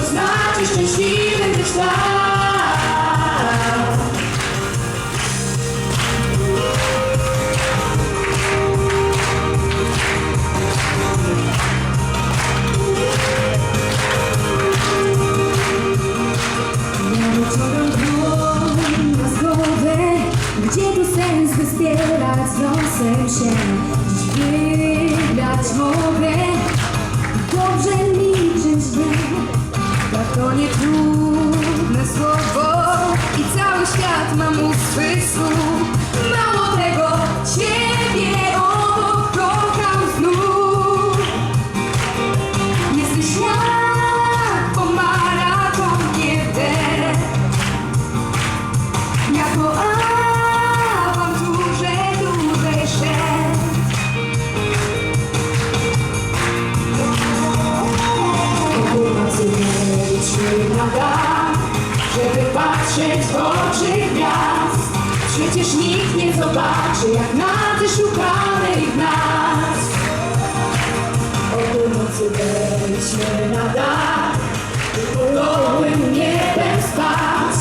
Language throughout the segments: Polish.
co znaczy szczęśliwy być zgodę Gdzie tu sens by zbierać nosem się? Dziś wygrać mogę Tak to nie patrzeć w gwiazd. Przecież nikt nie zobaczy, jak nady szukamy ich nas. O północy byliśmy na dach, gołym niebem spać.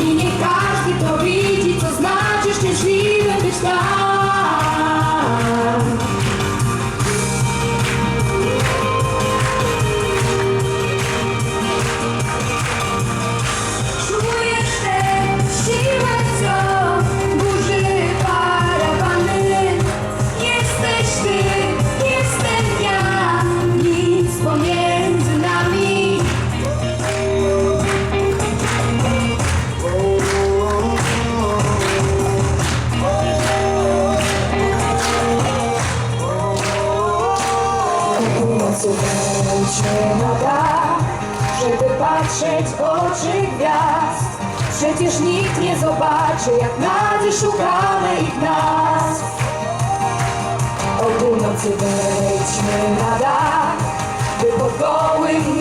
I nie każdy to widzi, co znaczy szczęśliwy być tak. Północy wejdźmy na żeby patrzeć w oczy gwiazd. Przecież nikt nie zobaczy, jak nady szukamy ich nas. O północy wejdźmy na dach, by pod gołym